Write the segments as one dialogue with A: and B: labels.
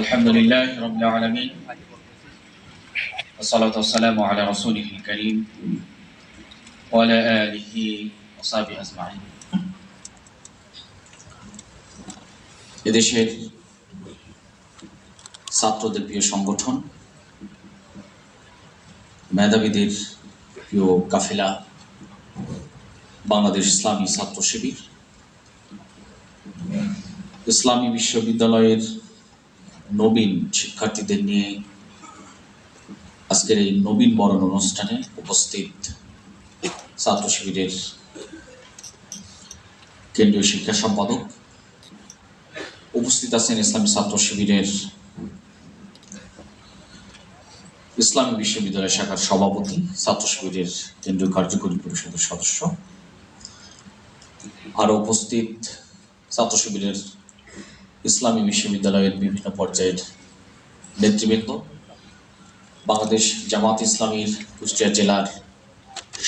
A: الحمد لله رب العالمين والصلاة والسلام على رسوله الكريم وعلى آله وصحبه أجمعين এদেশের ছাত্রদের প্রিয় সংগঠন মেধাবীদের প্রিয় কাফেলা বাংলাদেশ ইসলামী ছাত্র শিবির ইসলামী বিশ্ববিদ্যালয়ের নবীন শিক্ষার্থীদের নিয়ে আজকের এই নবীন বরণ অনুষ্ঠানে উপস্থিত ছাত্র শিবিরের কেন্দ্রীয় শিক্ষা সম্পাদক উপস্থিত আছেন ইসলামী ছাত্র শিবিরের ইসলামী বিশ্ববিদ্যালয় শাখার সভাপতি ছাত্র শিবিরের কেন্দ্রীয় কার্যকরী পরিষদের সদস্য। আরও উপস্থিত ছাত্র শিবিরের ইসলামী বিশ্ববিদ্যালয়ের বিভিন্ন পর্যায়ের নেতৃবৃন্দ, বাংলাদেশ জামাত ইসলামীর কুষ্টিয়া জেলার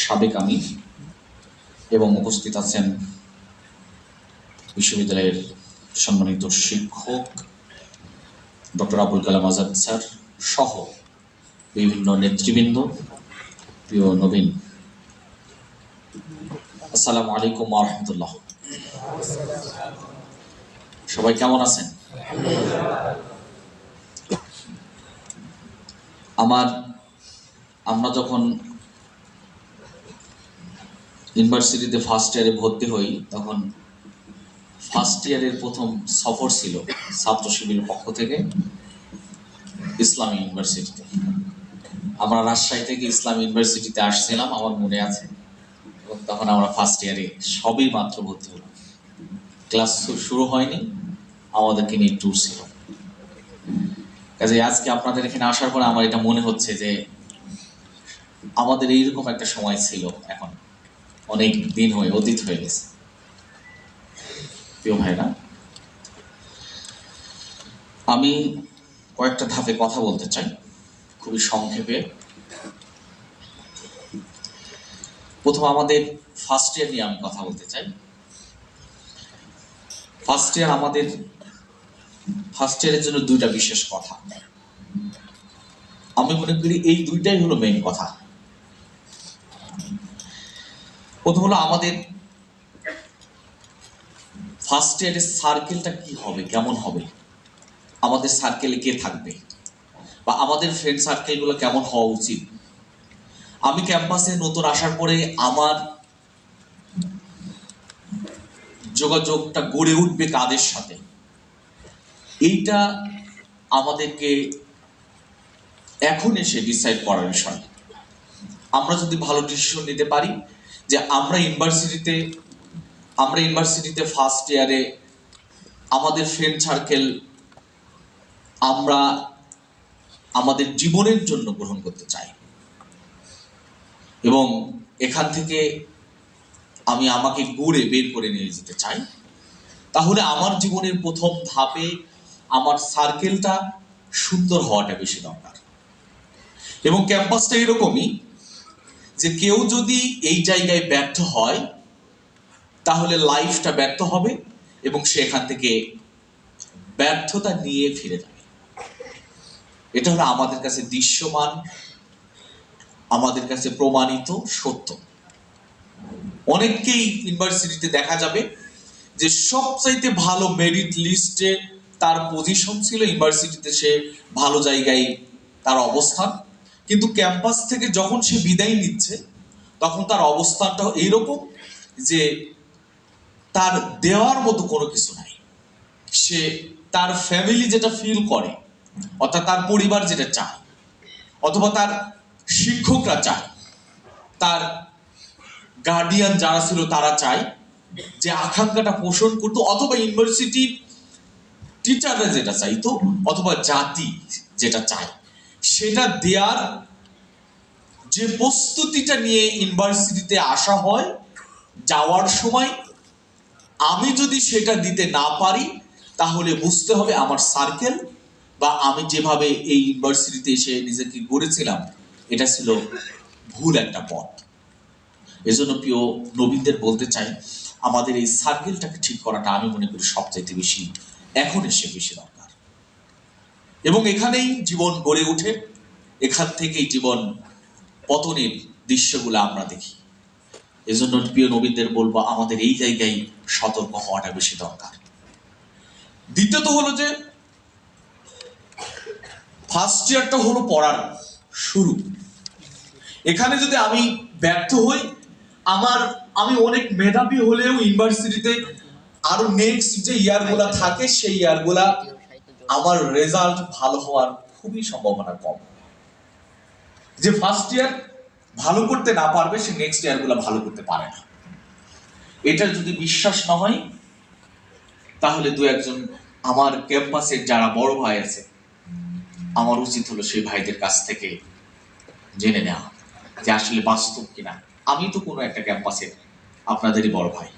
A: সাবেক আমির এবং উপস্থিত আছেন বিশ্ববিদ্যালয়ের সম্মানিত শিক্ষক ডক্টর আবুল কালাম আজাদ স্যার সহ বিভিন্ন নেতৃবৃন্দ, প্রিয় নবীন। আসসালামু আলাইকুম রহমতুল্লাহ। সবাই কেমন আছেন? আমার, আমরা যখন ইউনিভার্সিটিতে ফার্স্ট ইয়ারে ভর্তি হই, তখন ফার্স্ট ইয়ারের প্রথম সফর ছিল ছাত্র শিবিরের পক্ষ থেকে ইসলামী ইউনিভার্সিটিতে। আমরা রাজশাহী থেকে ইসলাম ইউনিভার্সিটিতে আসছিলাম, আমার মনে আছে। তখন আমরা ফার্স্ট ইয়ারে সবই মাত্র ভর্তি হলাম। ক্লাস শুরু হয়নি। আমাদেরকে নিয়ে ট্যুর ছিল। কাজে আজকে আপনাদের এখানে আসার পরে আমার এটা মনে হচ্ছে যে আমাদের এইরকম একটা সময় ছিল এখন। অনেক দিন হয়ে, অতীত হয়ে গেছে। প্রিয় ভাইরা, আমি কয়েকটা ধাপে কথা বলতে চাই, খুবই সংক্ষেপে। প্রথম আমাদের ফার্স্ট ইয়ার নিয়ে আমি কথা বলতে চাই। ফার্স্ট ইয়ার আমাদের ফার্স্ট ইয়ারের জন্য দুইটা বিশেষ কথা। আমি মনে করি এই দুইটাই হলো মেইন কথা। প্রথম হলো আমাদের ফার্স্ট ইয়ারের সার্কেলটা কি হবে, কেমন হবে? আমাদের সার্কেলে কে থাকবে? বা আমাদের ফ্রেন্ড সার্কেলগুলো কেমন হওয়া উচিত? আমি ক্যাম্পাসে নতুন আসার পরে আমার যোগাযোগটা গড়ে উঠবে কাদের সাথে? এইটা আমাদেরকে এখন এসে ডিসাইড করার বিষয়। আমরা যদি ভালো ডিসিশন নিতে পারি যে আমরা ইউনিভার্সিটিতে আমরা ইউনিভার্সিটিতে ফার্স্ট ইয়ারে আমাদের ফ্রেন্ড সার্কেল আমরা আমাদের জীবনের জন্য গ্রহণ করতে চাই। এবং এখান থেকে আমি আমাকে গড়ে বের করে নিয়ে যেতে চাই। তাহলে আমার জীবনের প্রথম ধাপে আমার সার্কেলটা সুন্দর হওয়াটা বেশি দরকার। এবং ক্যাম্পাসটা এরকমই যে কেউ যদি এই জায়গায় ব্যর্থ হয়, তাহলে লাইফটা ব্যর্থ হবে এবং সে এখান থেকে ব্যর্থতা নিয়ে ফিরে যাবে। এটা হলো আমাদের কাছে দৃশ্যমান, আমাদের কাছে প্রমাণিত সত্য। অনেককেই ইউনিভার্সিটিতে দেখা যাবে যে সবচাইতে ভালো মেরিট লিস্টে তার পজিশন ছিল ইউনিভার্সিটিতে সে ভালো জায়গায় তার অবস্থান। কিন্তু ক্যাম্পাস থেকে যখন সে বিদায় নিচ্ছে, তখন তার অবস্থানটা এইরকম যে তার দেওয়ার মতো কোনো কিছু নাই। সে তার ফ্যামিলি যেটা ফিল করে, অর্থাৎ তার পরিবার যেটা চায়, অথবা তার শিক্ষকরা চায়, তার গার্ডিয়ান যারা ছিল তারা চায় যে আকাঙ্ক্ষাটা পোষণ করতো, অথবা ইউনিভার্সিটির টিচাররা যেটা চাইতো অথবা জাতি যেটা চায়, সেটা দেয়ার যে প্রস্তুতিটা নিয়ে ইউনিভার্সিটিতে আসা হয়, যাওয়ার সময় আমি যদি সেটা দিতে না পারি, তাহলে বুঝতে হবে আমার সার্কেল বা আমি যেভাবে এই ইউনিভার্সিটিতে এসে নিজেকে গড়েছিলাম, এটা ছিল ভুল একটা পথ। এজন্য প্রিয় নবীনদের বলতে চাই, আমাদের এই সার্কেলটাকে ঠিক করাটা আমি মনে করি সবচাইতে বেশি এখন এসে বেশি দরকার। এবং এখানেই জীবন গড়ে ওঠে, এখান থেকেই জীবন পতনের দৃশ্যগুলো আমরা দেখি। এজন্য প্রিয় নবীনদের বলব, আমাদের এই জায়গায় সতর্ক হওয়াটা বেশি দরকার। দ্বিতীয়ত হলো যে ফার্স্ট ইয়ারটা হলো পড়ার শুরু। এখানে যদি আমি ব্যর্থ হই, আমার, আমি অনেক মেধাবী হলেও ইউনিভার্সিটিতে আরও নেক্সট যে ইয়ারগুলা থাকে, সেই ইয়ারগুলা আমার রেজাল্ট ভালো হওয়ার খুবই সম্ভাবনা কম। যে ফার্স্ট ইয়ার ভালো করতে না পারবে, সে নেক্সট ইয়ারগুলো ভালো করতে পারে না। এটা যদি বিশ্বাস না হয়, তাহলে দু একজন আমার ক্যাম্পাসের যারা বড় ভাই আছে, আমার উচিত হলো সেই ভাইদের কাছ থেকে জেনে নেওয়া যে আসলে বাস্তব কিনা। আমি তো কোনো একটা ক্যাম্পাসের আপনাদেরই বড় ভাই।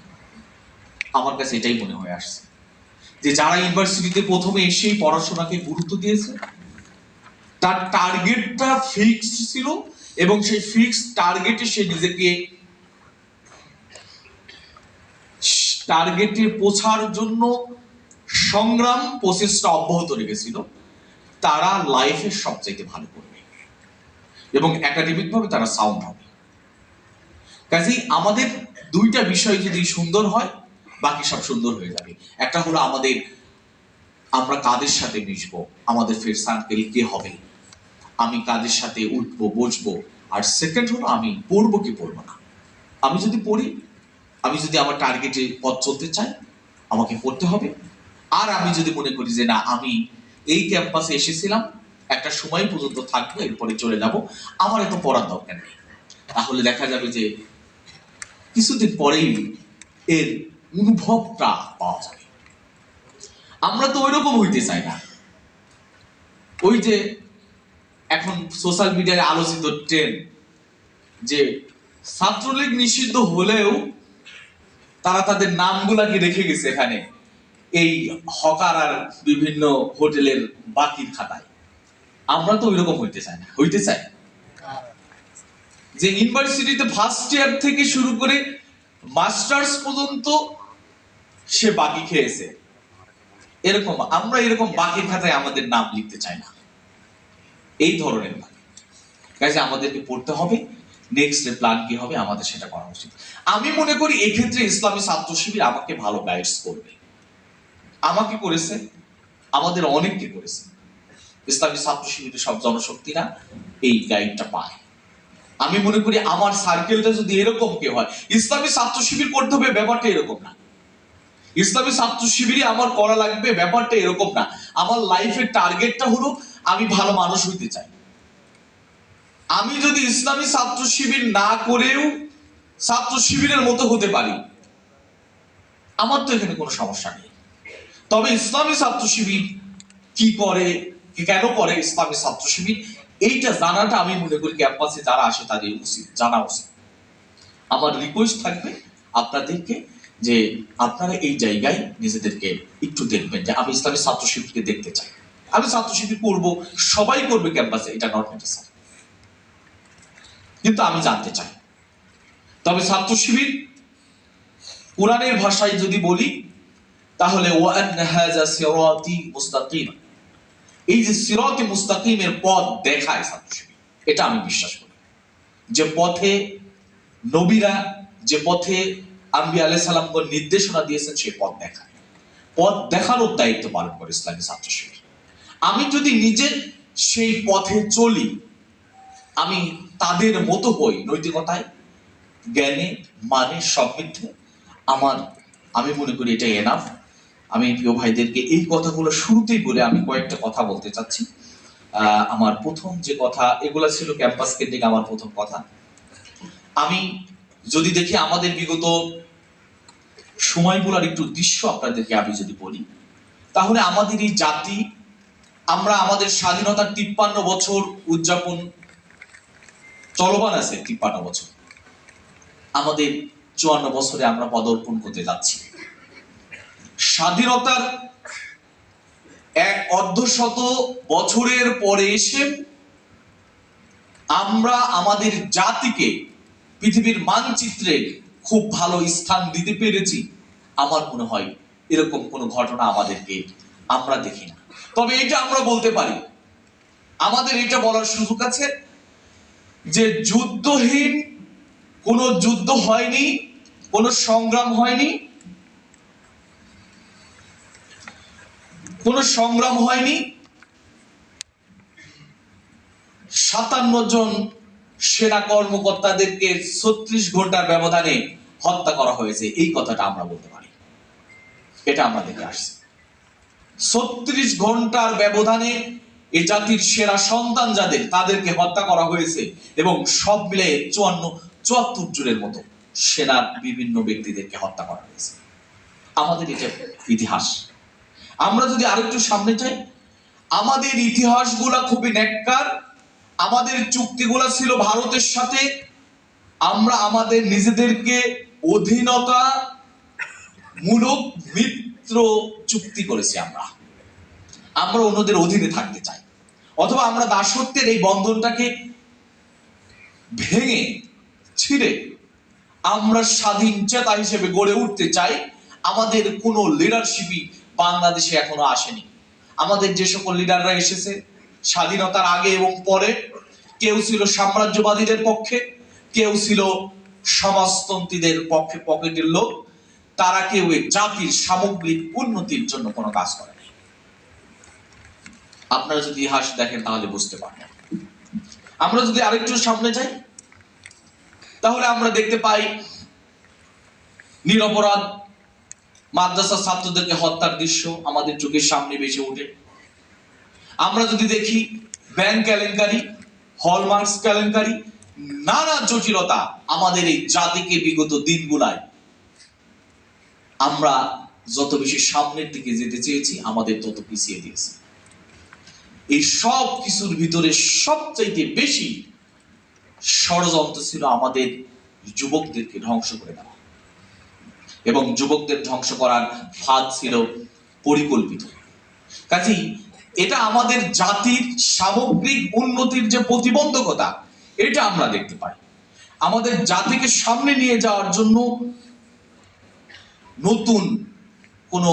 A: আমার কাছে এটাই মনে হয়ে আসছে। যে যারা ইউনিভার্সিটিতে প্রথমে এসেই পড়াশোনাকে গুরুত্ব দিয়েছে, তার টার্গেটটা ফিক্সড ছিল এবং সেই ফিক্স টার্গেটে সে নিজেকে টার্গেটে পৌঁছার জন্য সংগ্রাম প্রসেসটা অব্যাহত রেখেছিল। তারা লাইফে সবচাইতে ভালো করবে এবং একাডেমিক ভাবে তারা সাউন্ড হবে। কাজেই আমাদের দুইটা বিষয় যদি সুন্দর হয় বাকি সব সুন্দর হয়ে যাবে। একটা হলো আমাদের, আমরা কাদের সাথে মিশবো? আমাদের ফের সার্কেল কে হবে? আমি কাদের সাথে উঠবো, বসবো? আর সেকেন্ড হলো আমি পড়ব কি পড়ব না? আমি যদি পড়ি, আমি যদি আমার টার্গেটে পথ চলতে চাই, আমাকে পড়তে হবে। আর আমি যদি মনে করি যে না, আমি এই ক্যাম্পাসে এসেছিলাম, একটা সময় পর্যন্ত থাকব, এরপরে চলে যাব, আমার এত পড়ার দরকার নেই। তাহলে দেখা যাবে যে কিছুদিন পরেই এর অনুভবটা পাওয়া যাবে আমরা তো ওইরকম হইতে চাই না। ওই যে এখন সোশ্যাল মিডিয়ায় আলোচিত ট্রেন্ড যে ছাত্রলীগ নিষিদ্ধ হলেও তারা তাদের নামগুলাকে রেখে গেছে এখানে? এই হকার আর বিভিন্ন হোটেলের বাকির খাতায়। আমরা তো ওইরকম হইতে চাই না। হইতে চাই। যে ইউনিভার্সিটিতে ফার্স্ট ইয়ার থেকে শুরু করে মাস্টার্স পর্যন্ত সে বাকি খেয়েছে। এরকম, আমরা এরকম বাকির খাতায় আমাদের নাম লিখতে চাই না। এই ধরনের বাকি। কাজে আমাদেরকে পড়তে হবে নেক্সট প্ল্যান কি হবে, আমাদের সেটা করা উচিত। আমি মনে করি এক্ষেত্রে ইসলামী ছাত্র শিবির আমাকে ভালো গাইডস করবে। আমাকে করেছে, আমাদের অনেককে করেছে। ইসলামী ছাত্র শিবিরের সব জনশক্তিরা এই গাইডটা পায়। আমি মনে করি আমার সার্কেলটা যদি এরকম কেউ হয়, ইসলামী ছাত্র শিবির করতে হবে ব্যাপারটা এরকম না। ইসলামী ছাত্র শিবিরই আমার করা লাগবে ব্যাপারটা এরকম না। আমার লাইফের টার্গেটটা হলো আমি ভালো মানুষ হইতে চাই। আমি যদি ইসলামী ছাত্র শিবির না করেও ছাত্র শিবিরের মতো হতে পারি, আমার তো এখানে কোনো সমস্যা নেই। তবে ইসলামী ছাত্র শিবির কি করে কেন করে ইসলামী ছাত্র শিবির, এইটা জানাটা আমি মনে করি ক্যাম্পাসে যারা আসে তাদের উচিত, জানা উচিত। আমার রিকোয়েস্ট থাকবে আপনাদেরকে যে আপনারা এই জায়গায় নিজেদেরকে একটু দেখবেন যে আমি ইসলামী ছাত্র শিবিরকে দেখতে চাই। আমি ছাত্র শিবির করব, সবাই করবে ক্যাম্পাসে, এটা নট নেসেসারি কিন্তু আমি জানতে চাই। তবে ছাত্র শিবির কোরআনের ভাষায় যদি বলি, তাহলে এই যে সিরাতি মুস্তাকিমের পথ দেখায় ছাত্র শিবির এটা আমি বিশ্বাস করি। যে পথে নবীরা, যে পথে আম্বি আলাই সালামগণ নির্দেশনা দিয়েছেন সেই পথ দেখায়। পথ দেখানোর দায়িত্ব পালন করে ইসলামী ছাত্র শিবির। আমি যদি নিজে সেই পথে চলি, আমি তাদের মতো হই নৈতিকতায়, জ্ঞানে মানে সমৃদ্ধে, আমার, আমি মনে করি এটাই এনাফ আমি প্রিয় ভাইদেরকে এই কথাগুলো শুরুতেই বলে আমি কয়েকটা কথা বলতে চাচ্ছি। আমার প্রথম যে কথা, এগুলা ছিল ক্যাম্পাস কেন্দ্রিক আমার প্রথম কথা। আমি যদি দেখি আমাদের বিগত সময়গুলোর একটু দৃশ্য আপনাদেরকে আমি যদি বলি, তাহলে আমাদের এই জাতি, আমরা আমাদের স্বাধীনতার তিপ্পান্ন বছর উদযাপন, চলমান আছে তিপ্পান্ন বছর। আমাদের চুয়ান্ন বছরে আমরা পদার্পণ করতে যাচ্ছি। স্বাধীনতার এক অর্ধশত বছরের পরে এসে আমরা আমাদের জাতিকে পৃথিবীর মানচিত্রে খুব ভালো স্থান দিতে পেরেছি। আমার মনে হয় এরকম কোনো ঘটনা আমাদেরকে আমরা দেখি না। তবে এটা আমরা বলতে পারি। আমাদের এটা বলার সুযোগ আছে যে যুদ্ধহীন, কোনো যুদ্ধ হয়নি, কোনো সংগ্রাম হয়নি, কোনো সংগ্রাম হয়নি, সাতান্ন জন সেনা কর্মকর্তাদেরকে ছত্রিশ ঘণ্টার ব্যবধানে হত্যা করা হয়েছে। এই কথাটা আমরা বলতে পারি। এটা আমরা দেখে আসছি। ছত্রিশ ঘণ্টার ব্যবধানে এ জাতির সেরা সন্তান যাদের, তাদেরকে হত্যা করা হয়েছে এবং সব মিলে চুয়ান্ন, চুয়াত্তর জনের মতো সেনার বিভিন্ন ব্যক্তিদেরকে হত্যা করা হয়েছে। আমাদের এটা ইতিহাস। আমরা যদি আরেকটু সামনে যাই আমাদের ইতিহাসগুলা খুবই ন্যাক্কার আমাদের চুক্তিগুলা ছিল ভারতের সাথে। আমরা আমাদের নিজেদেরকে অধীনতা মূলক মিত্র চুক্তি করেছি আমরা। আমরা অন্যদের অধীনে থাকতে চাই। অথবা আমরা দাসত্বের এই বন্ধনটাকে ভেঙে, ছিঁড়ে আমরা স্বাধীন চেতা হিসেবে গড়ে উঠতে চাই। আমাদের কোনো লিডারশিপই বাংলাদেশে এখনও আসেনি। আমাদের যে সকল লিডাররা এসেছে স্বাধীনতার আগে এবং পরে। কেউ ছিল সাম্রাজ্যবাদীদের পক্ষে, কেউ ছিল সমাজতন্ত্রীদের পক্ষে পকেটের লোক তারা কেউ জাতির সামগ্রিক উন্নতির জন্য কোনো কাজ করে আপনারা যদি ইতিহাস দেখেন, তাহলে বুঝতে পারবেন। আমরা যদি আরেকটু সামনে যাই, তাহলে আমরা দেখতে পাই নিরপরাধ মাদ্রাসা ছাত্রদেরকে হত্যার দৃশ্য আমাদের চোখের সামনে বেশি ওঠে। আমরা যদি দেখি ব্যাংক কেলেঙ্কারি, হলমার্কস কেলেঙ্কারি, নানা জটিলতা আমাদের এই জাতিকে বিগত দিনগুলায়। আমরা যত বেশি সামনের দিকে যেতে চেয়েছি, আমাদের তত পিছিয়ে দিয়েছে। এই সব কিছুর ভিতরে সবচাইতে বেশি ষড়যন্ত্র ছিল আমাদের যুবকদেরকে ধ্বংস করে দেওয়া। এবং যুবকদের ধ্বংস করার ফাঁদ ছিল পরিকল্পিত। কাজেই এটা আমাদের জাতির সামগ্রিক উন্নতির যে প্রতিবন্ধকতা, এটা আমরা দেখতে পাই। আমাদের জাতিকে সামনে নিয়ে যাওয়ার জন্য নতুন কোনো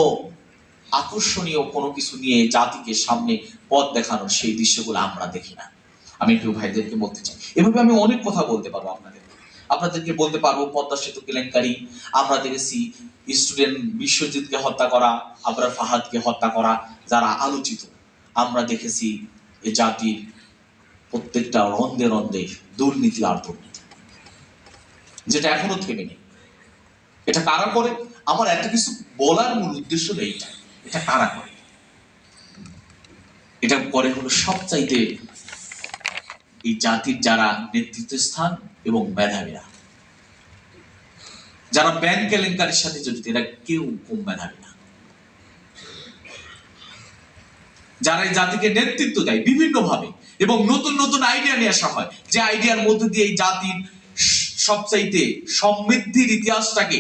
A: আকর্ষণীয় কোনো কিছু নিয়ে জাতিকে সামনে পথ দেখানোর সেই দৃশ্যগুলো আমরা দেখি না। আমি একটু ভাইদেরকে বলতে চাই। এভাবে আমি অনেক কথা বলতে পারব আপনাদের। আপনাদেরকে বলতে পারব পদ্মা সেতু কেলেঙ্কারি, আমরা দেখেছি স্টুডেন্ট বিশ্বজিৎকে হত্যা করা, আবরার ফাহাদকে হত্যা করা, যারা আলোচিত। আমরা দেখেছি এ জাতির প্রত্যেকটা রন্ধে রন্ধে দুর্নীতি আর দুর্নীতি। যেটা এখনও থেমে নেই। এটা কারা করে? আমার এত কিছু বলার মূল উদ্দেশ্য হলো এইটা। এটা কারা করে? এটা করে হলো সবচাইতে এই জাতির যারা নেতৃত্ব স্থান এবং মেধাবীরা। যারা ব্যাংক কেলেঙ্কারির সাথে জড়িত, এরা কেউ কম মেধাবী না। যারা এই জাতিকে নেতৃত্ব দেয় বিভিন্ন ভাবে এবং নতুন নতুন আইডিয়া নিয়ে আসা হয়। যে আইডিয়ার মধ্যে দিয়ে এই জাতির সবচাইতে সমৃদ্ধির ইতিহাসটাকে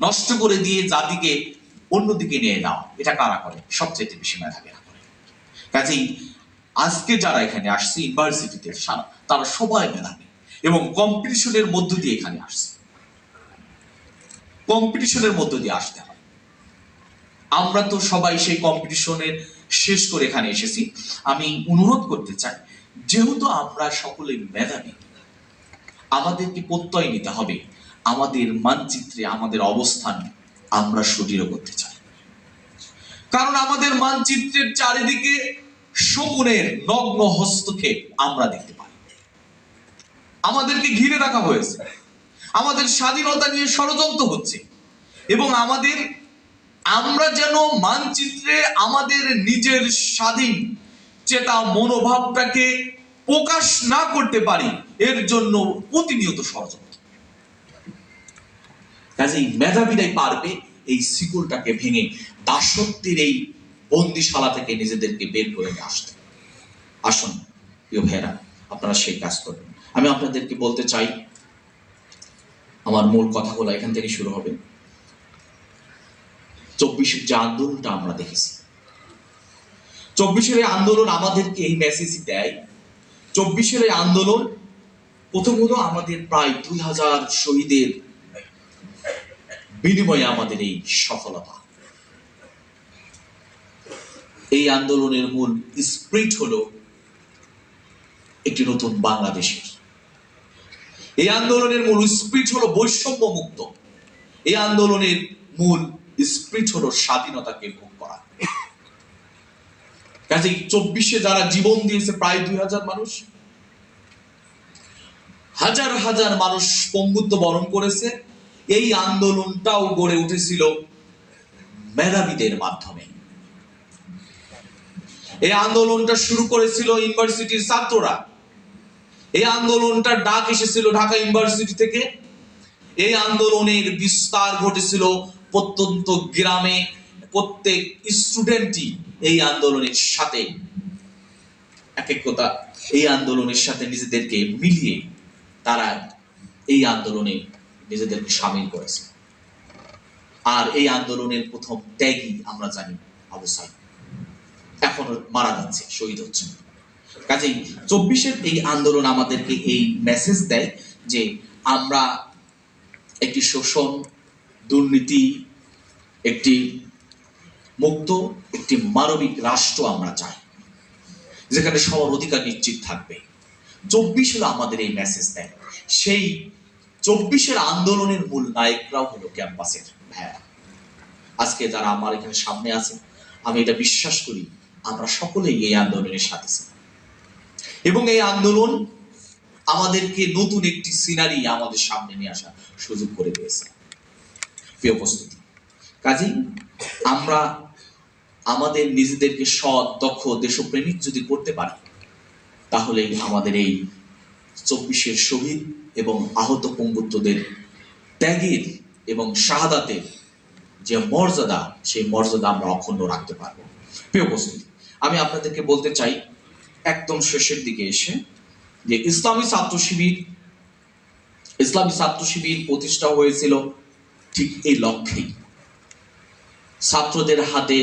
A: নষ্ট করে দিয়ে জাতিকে অন্যদিকে নিয়ে যাওয়া। এটা কারা করে? সবচাইতে বেশি মেধাবীরা করে কাজেই আজকে যারা এখানে আসছে ইউনিভার্সিটিতে সারা, তারা সবাই মেধাবী এবং কম্পিটিশনের মধ্য দিয়ে এখানে আসছে। কম্পিটিশনের মধ্য দিয়ে আসতে হয়। আমরা তো সবাই সেই কম্পিটিশনের শেষ করে এখানে এসেছি। আমি অনুরোধ করতে চাই, যেহেতু আমরা সকলেই মেধাবী, আমাদেরকে প্রত্যয় নিতে হবে। আমাদের মানচিত্রে আমাদের অবস্থান আমরা সুদৃঢ় করতে চাই। কারণ আমাদের মানচিত্রের চারিদিকে শকুনের নগ্ন হস্তক্ষেপ আমরা দেখতে পাই। আমাদেরকে ঘিরে রাখা হয়েছে। আমাদের স্বাধীনতা নিয়ে ষড়যন্ত্র হচ্ছে এবং আমাদের আমরা যেন মানচিত্রে আমাদের নিজের স্বাধীন চেতা মনোভাবটাকে প্রকাশ না করতে পারি, এর জন্য প্রতিনিয়ত ষড়যন্ত্র। কাজেই মেধাবীরাই পারবে এই শিকলটাকে ভেঙে দাসত্বের এই বন্দিশালা থেকে নিজেদেরকে বের করে আসতে। আসুন, প্রিয় ভাইয়েরা, আপনারা সেই কাজ করবেন আমি আপনাদেরকে বলতে চাই, আমার মূল কথাগুলো এখান থেকে শুরু হবে। চব্বিশের যে আন্দোলনটা আমরা দেখেছি। চব্বিশের এই আন্দোলন আমাদেরকে এই মেসেজই দেয়। চব্বিশের এই আন্দোলন প্রথম হলো আমাদের প্রায় দুই হাজার শহীদের বিনিময়ে আমাদের এই সফলতা। এই আন্দোলনের মূল স্প্রিট হলো একটি নতুন বাংলাদেশের। এই আন্দোলনের মূল স্প্রিট হলো বৈষম্য মুক্ত এই আন্দোলনের মূল স্প্রিট হলো স্বাধীনতাকে ভোগ করা। কাজেই চব্বিশে যারা জীবন দিয়েছে প্রায় দুই হাজার মানুষ, হাজার হাজার মানুষ পঙ্গুত্ব বরণ করেছে, এই আন্দোলনটাও গড়ে উঠেছিল মেধাবীদের মাধ্যমে। এই আন্দোলনটা শুরু করেছিল ইউনিভার্সিটির ছাত্ররা। এই আন্দোলনটার ডাক এসেছিল ঢাকা ইউনিভার্সিটি থেকে। এই আন্দোলনের বিস্তার ঘটেছিল প্রত্যন্ত গ্রামে প্রত্যেক স্টুডেন্টই এই আন্দোলনের সাথে এক এক কথা এই আন্দোলনের সাথে নিজেদেরকে মিলিয়ে তারা এই আন্দোলনে নিজেদেরকে সামিল করেছে। আর এই আন্দোলনের প্রথম ত্যাগই আমরা জানি আবু সাইদ। এখন মারা যাচ্ছে, শহীদ হচ্ছে। কাজেই চব্বিশের এই আন্দোলন আমাদেরকে এই মেসেজ দেয় যে আমরা একটি শোষণ দুর্নীতি একটি মুক্ত, একটি মানবিক রাষ্ট্র আমরা চাই, যেখানে সবার অধিকার নিশ্চিত থাকবে। চব্বিশ হলো আমাদের এই মেসেজ দেয়। সেই চব্বিশের আন্দোলনের মূল নায়করাও হলো ক্যাম্পাসের ভাইয়া আজকে যারা আমার এখানে সামনে আছে আমি এটা বিশ্বাস করি, আমরা সকলেই এই আন্দোলনের সাথে ছিলাম। এবং এই আন্দোলন আমাদেরকে নতুন একটি সিনারি আমাদের সামনে নিয়ে আসার সুযোগ করে দিয়েছে। প্রিয় উপস্থিতি। কাজেই আমরা আমাদের নিজেদেরকে সৎ, দক্ষ, দেশপ্রেমিক যদি করতে পারি, তাহলে আমাদের এই চব্বিশের শহীদ এবং আহত পঙ্গুত্বদের ত্যাগের এবং শাহাদাতের যে মর্যাদা, সেই মর্যাদা আমরা অক্ষুণ্ণ রাখতে পারব। প্রিয় উপস্থিতি, আমি আপনাদেরকে বলতে চাই, একদম শেষের দিকে এসে যে ইসলামী ছাত্র শিবির, ইসলামী ছাত্র শিবির প্রতিষ্ঠা হয়েছিল ঠিক এই লক্ষ্যেই। ছাত্রদের হাতে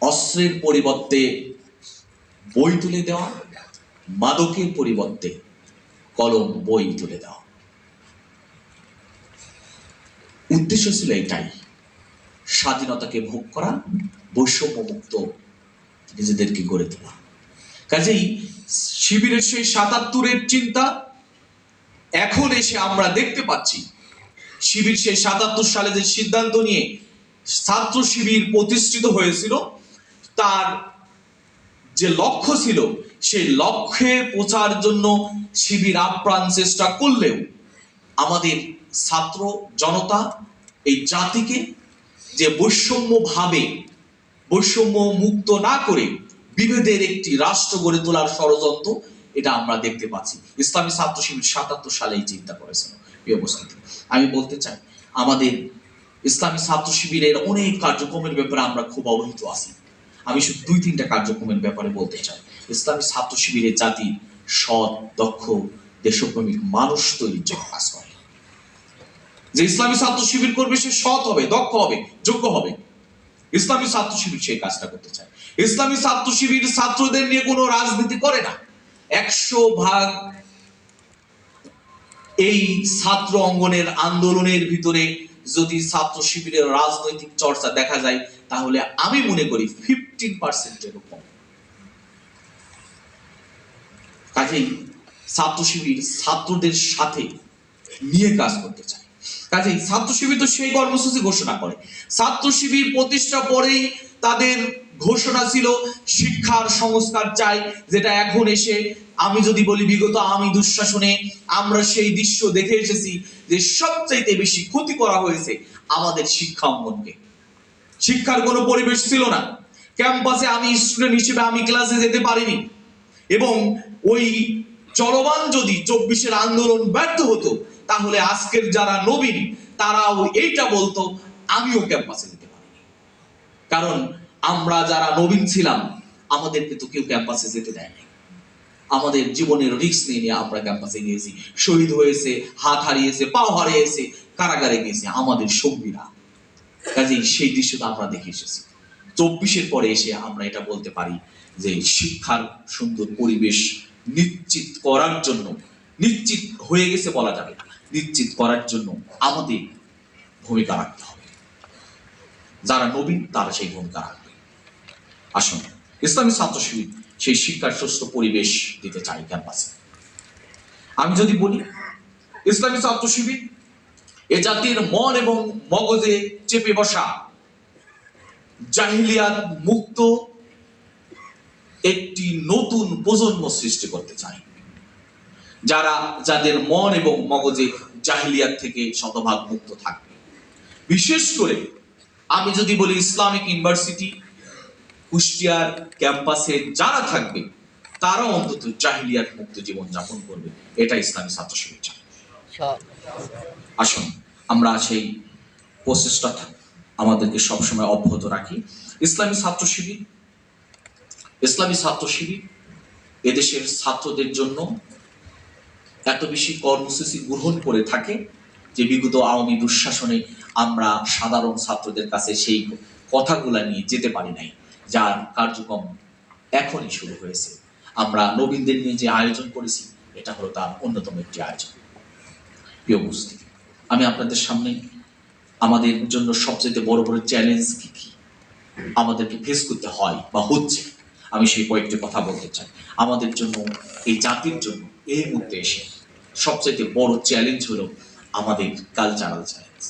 A: অস্ত্রের পরিবর্তে বই তুলে দেওয়া, মাদকের পরিবর্তে কলম, বই তুলে দেওয়া। উদ্দেশ্য ছিল এটাই, স্বাধীনতাকে ভোগ করা বৈষম্য মুক্ত নিজেদেরকে গড়ে তোলা। কাজেই শিবিরের সেই সাতাত্তরের চিন্তা এখন এসে আমরা দেখতে পাচ্ছি শিবির সেই সাতাত্তর সালে যে সিদ্ধান্ত নিয়ে ছাত্র শিবির প্রতিষ্ঠিত হয়েছিল, তার যে লক্ষ্য ছিল, সেই লক্ষ্যে পৌঁছার জন্য শিবির আপ্রাণ চেষ্টা করলেও আমাদের ছাত্র জনতা, এই জাতিকে যে বৈষম্য ভাবে বৈষম্য মুক্ত না করে বিভেদের একটি রাষ্ট্র গড়ে তোলার ষড়যন্ত্র, এটা আমরা দেখতে পাচ্ছি। ইসলামী ছাত্র শিবির সাতাত্তর সালেই চিন্তা করেছিল। অবস্থিতি আমি বলতে চাই, আমাদের ইসলামী ছাত্র শিবিরের অনেক কার্যক্রমের ব্যাপারে আমরা খুব অবহিত আছি। আমি শুধু দুই, তিনটা কার্যক্রমের ব্যাপারে বলতে চাই। ইসলামী ছাত্র শিবিরের জাতি, সৎ, দক্ষ, দেশপ্রেমিক মানুষ তৈরির জন্য কাজ করে। যে ইসলামী ছাত্র শিবির করবে, সে সৎ হবে, দক্ষ হবে, যোগ্য হবে। ইসলামী ছাত্র শিবির সেই কাজটা করতে চায়। ইসলামী ছাত্র শিবির ছাত্রদের নিয়ে কোনো রাজনীতি করে না। একশো ভাগ এই ছাত্র অঙ্গনের আন্দোলনের ভিতরে যদি ছাত্র শিবিরের রাজনৈতিক চর্চা দেখা যায়, তাহলে আমি মনে করি ফিফটিন পার্সেন্টের কম কাজেই ছাত্র শিবির ছাত্রদের সাথে নিয়ে কাজ করতে চায়। কাজেই ছাত্র শিবির তো সেই কর্মসূচি ঘোষণা করে। ছাত্র শিবির প্রতিষ্ঠা পরেই তাদের ঘোষণা ছিল, শিক্ষার সংস্কার চাই, যেটা এখন এসে, আমি যদি বলি বিগত আমি দুঃশাসনে, আমরা সেই দৃশ্য দেখে এসেছি যে সবচাইতে বেশি ক্ষতি করা হয়েছে আমাদের শিক্ষা অঙ্গনকে। শিক্ষার কোনো পরিবেশ ছিল না। ক্যাম্পাসে আমি স্টুডেন্ট হিসেবে আমি ক্লাসে যেতে পারিনি। এবং ওই চলমান যদি চব্বিশের আন্দোলন ব্যর্থ হতো, তাহলে আজকের যারা নবীন, তারাও এইটা বলতো, আমিও ক্যাম্পাসে যেতে পারিনি। কারণ আমরা যারা নবীন ছিলাম আমাদেরকে তো কেউ ক্যাম্পাসে যেতে দেয়নি। আমাদের জীবনের রিস্ক নিয়ে নিয়ে আমরা ক্যাম্পাসে গিয়েছি। শহীদ হয়েছে, হাত হারিয়েছে, পাও হারিয়েছে, কারাগারে গিয়েছে, আমাদের সঙ্গীরা। কাজেই সেই দৃশ্যটা আমরা দেখে এসেছি। চব্বিশের পরে এসে আমরা এটা বলতে পারি যে শিক্ষার সুন্দর পরিবেশ নিশ্চিত করার জন্য, নিশ্চিত হয়ে গেছে বলা যাবে নিশ্চিত করার জন্য আমাদের ভূমিকা রাখতে হবে। যারা নবীন, তারা সেই ভূমিকা রাখবে। আসুন। ইসলামী ছাত্র শিবির সেই শিক্ষার সুস্থ পরিবেশ দিতে চাই ক্যাম্পাসে। আমি যদি বলি, ইসলামী ছাত্র শিবির এ জাতির মন এবং মগজে চেপে বসা জাহিলিয়াত মুক্ত একটি নতুন প্রজন্ম সৃষ্টি করতে চাই। যারা যাদের মন এবং মগজে জাহিলিয়াত থেকে শতভাগ মুক্ত থাকবে। বিশেষ করে আমি যদি বলি ইসলামিক ইউনিভার্সিটি কুষ্টিয়ার ক্যাম্পাসে যারা থাকবে তারা অন্তত জাহিলিয়াত মুক্ত জীবন যাপন করবে। এটা ইসলামী ছাত্র শিবির চায়। আসুন আমরা সেই প্রচেষ্টা আমাদেরকে সবসময় অব্যাহত রাখি। ইসলামী ছাত্র শিবির ইসলামী ছাত্র শিবির এদেশের ছাত্রদের জন্য এত বেশি কর্মসূচি গ্রহণ করে থাকে যে বিগত আওয়ামী দুঃশাসনে আমরা সাধারণ ছাত্রদের কাছে সেই কথাগুলা নিয়ে যেতে পারি নাই। যার কার্যক্রম এখনই শুরু হয়েছে। আমরা নবীনদের নিয়ে যে আয়োজন করেছি, এটা হলো তার অন্যতম একটি আয়োজন। প্রিয় উপস্থিতি, আমি আপনাদের সামনে আমাদের জন্য সবচেয়ে বড় বড় চ্যালেঞ্জ কি কি? আমাদেরকে ফেস করতে হয় বা হচ্ছে, আমি সেই কয়েকটি কথা বলতে চাই। আমাদের জন্য, এই জাতির জন্য এই মুহূর্তে এসে সবচেয়ে বড় চ্যালেঞ্জ হলো আমাদের কালচারাল চ্যালেঞ্জ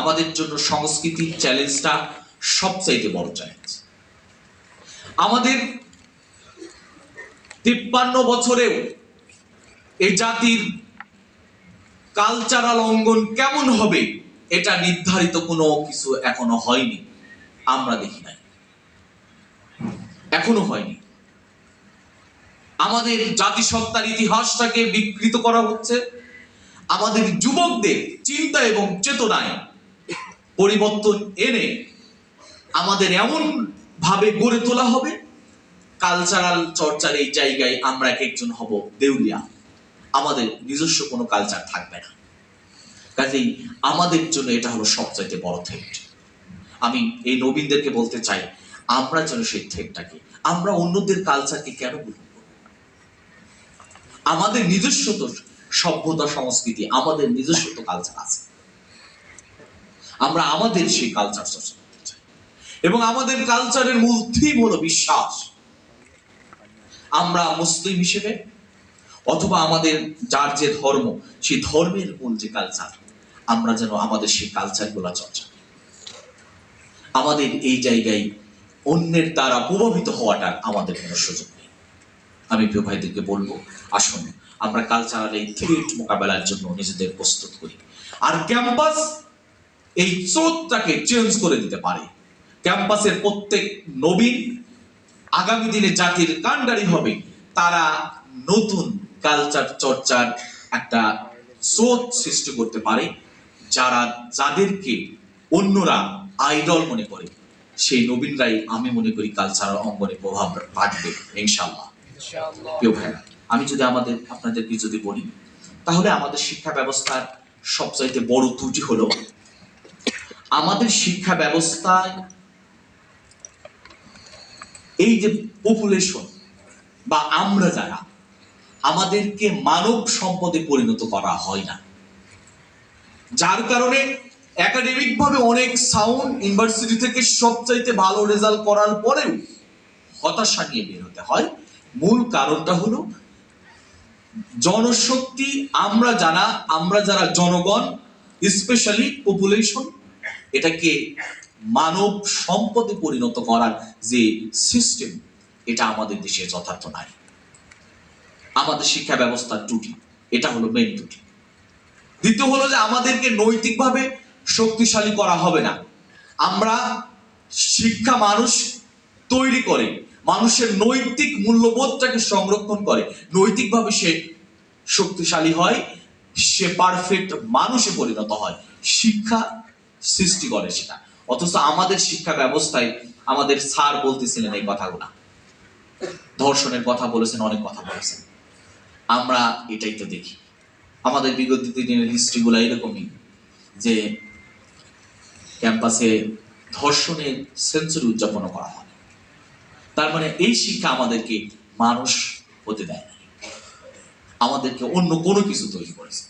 A: আমাদের জন্য সংস্কৃতির চ্যালেঞ্জটা সবচাইতে বড় চ্যালেঞ্জ আমাদের তিপ্পান্ন বছরেও এই জাতির কালচারাল অঙ্গন কেমন হবে, এটা নির্ধারিত কোনো কিছু এখনও হয়নি। আমরা দেখি নাই। এখনও হয়নি। আমাদের জাতিসত্তার ইতিহাসটাকে বিকৃত করা হচ্ছে। আমাদের যুবকদের চিন্তা এবং চেতনায় পরিবর্তন এনে আমাদের এমন ভাবে গড়ে তোলা হবে কালচারাল চর্চার এই জায়গায় আমরা এক একজন হব দেউলিয়া। আমাদের নিজস্ব কোনো কালচার থাকবে না। কাজেই আমাদের জন্য এটা হলো সবচাইতে বড় থ্রেট আমি এই নবীনদেরকে বলতে চাই, আমরা যেন সেই থ্রেটটাকে আমরা অন্যদের কালচারকে কেন করব আমাদের নিজস্ব তো সভ্যতা, সংস্কৃতি, আমাদের নিজস্ব তো কালচার আছে। আমরা আমাদের সেই কালচার চর্চা এবং আমাদের কালচারের মূল থিম হলো বিশ্বাস। আমরা মুসলিম হিসেবে অথবা আমাদের যার যে ধর্ম, সেই ধর্মের মূল যে কালচার আমরা যেন আমাদের সেই কালচারগুলা চর্চা আমাদের এই জায়গায় অন্যের দ্বারা প্রভাবিত হওয়াটার আমাদের কোনো সুযোগ নেই। আমি প্রিয় ভাইদেরকে বলব, আসুন, আমরা কালচারাল এই থ্রেট মোকাবেলার জন্য নিজেদের প্রস্তুত করি। আর ক্যাম্পাস এই চোখটাকে চেঞ্জ করে দিতে পারে। ক্যাম্পাসের প্রত্যেক নবীন আগামী দিনে জাতির কাণ্ডারি হবে। তারা নতুন কালচার চর্চার একটা স্রোত সৃষ্টি করতে পারে যারা যাদেরকে অন্যরা আইডল মনে করে সেই নবীনরাই আমি মনে করি কালচারাল অঙ্গনে প্রভাব রাখবে ইনশাল্লাহ প্রিয় ভাইরা আমি যদি আমাদের আপনাদেরকে যদি বলি তাহলে আমাদের শিক্ষা ব্যবস্থার সবচাইতে বড় ত্রুটি হলো আমাদের শিক্ষা ব্যবস্থায় এই যে পপুলেশন বা আমরা যারা, আমাদেরকে মানব সম্পদে পরিণত করা হয় না। যার কারণে একাডেমিক ভাবে অনেক সাউন্ড ইউনিভার্সিটি থেকে সবচাইতে ভালো রেজাল্ট করার পরেও হতাশা নিয়ে বের হতে হয়। মূল কারণটা হলো, জনশক্তি, আমরা যারা আমরা যারা জনগণ স্পেশালি পপুলেশন এটাকে মানব সম্পদে পরিণত করার যে সিস্টেম এটা আমাদের দেশে যথার্থ নাই। আমাদের শিক্ষা ব্যবস্থার ত্রুটি এটা হলো মেন ত্রুটি দ্বিতীয় হলো যে আমাদেরকে নৈতিকভাবে শক্তিশালী করা হবে না। আমরা শিক্ষা মানুষ তৈরি করে, মানুষের নৈতিক মূল্যবোধটাকে সংরক্ষণ করে, নৈতিকভাবে সে শক্তিশালী হয়, সে পারফেক্ট মানুষে পরিণত হয়। শিক্ষা সৃষ্টি করে সেটা। অথচ আমাদের শিক্ষা ব্যবস্থায় আমাদের স্যার বলতেছিলেন এই কথাগুলা। ধর্ষণের কথা বলেছেন, অনেক কথা বলেছেন। আমরা এটাই তো দেখি। আমাদের বিগত দিনের হিস্ট্রিগুলো এরকমই যে ক্যাম্পাসে ধর্ষণের সেঞ্চুরি উদযাপন করা হয়। তার মানে এই শিক্ষা আমাদেরকে মানুষ হতে দেয় না। আমাদেরকে অন্য কোনো কিছু তৈরি করেছে।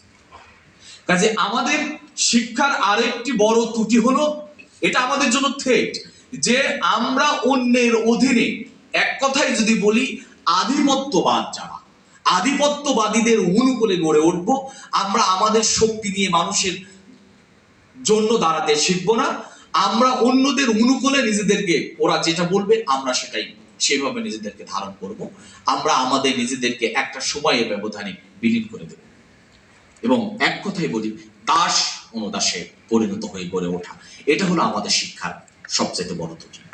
A: কাজে আমাদের শিক্ষার আরেকটি বড় ত্রুটি হলো এটা আমাদের জন্য থ্রেট যে আমরা অন্যের অধীনে, এক কথায় যদি বলি, আধিপত্যবাদ যারা আধিপত্যবাদীদের অনুকূলে গড়ে উঠবো। আমরা আমাদের শক্তি নিয়ে মানুষের জন্য দাঁড়াতে শিখব না। আমরা অন্যদের অনুকূলে নিজেদেরকে, ওরা যেটা বলবে, আমরা সেটাই সেভাবে নিজেদেরকে ধারণ করব। আমরা আমাদের নিজেদেরকে একটা সময়ের ব্যবধানে বিলীন করে দেব। এবং এক কথাই বলি, দাস অনুদাসে পরিণত হয়ে গড়ে ওঠা। এটা হলো আমাদের শিক্ষার সবচেয়ে বড় ত্রুটি।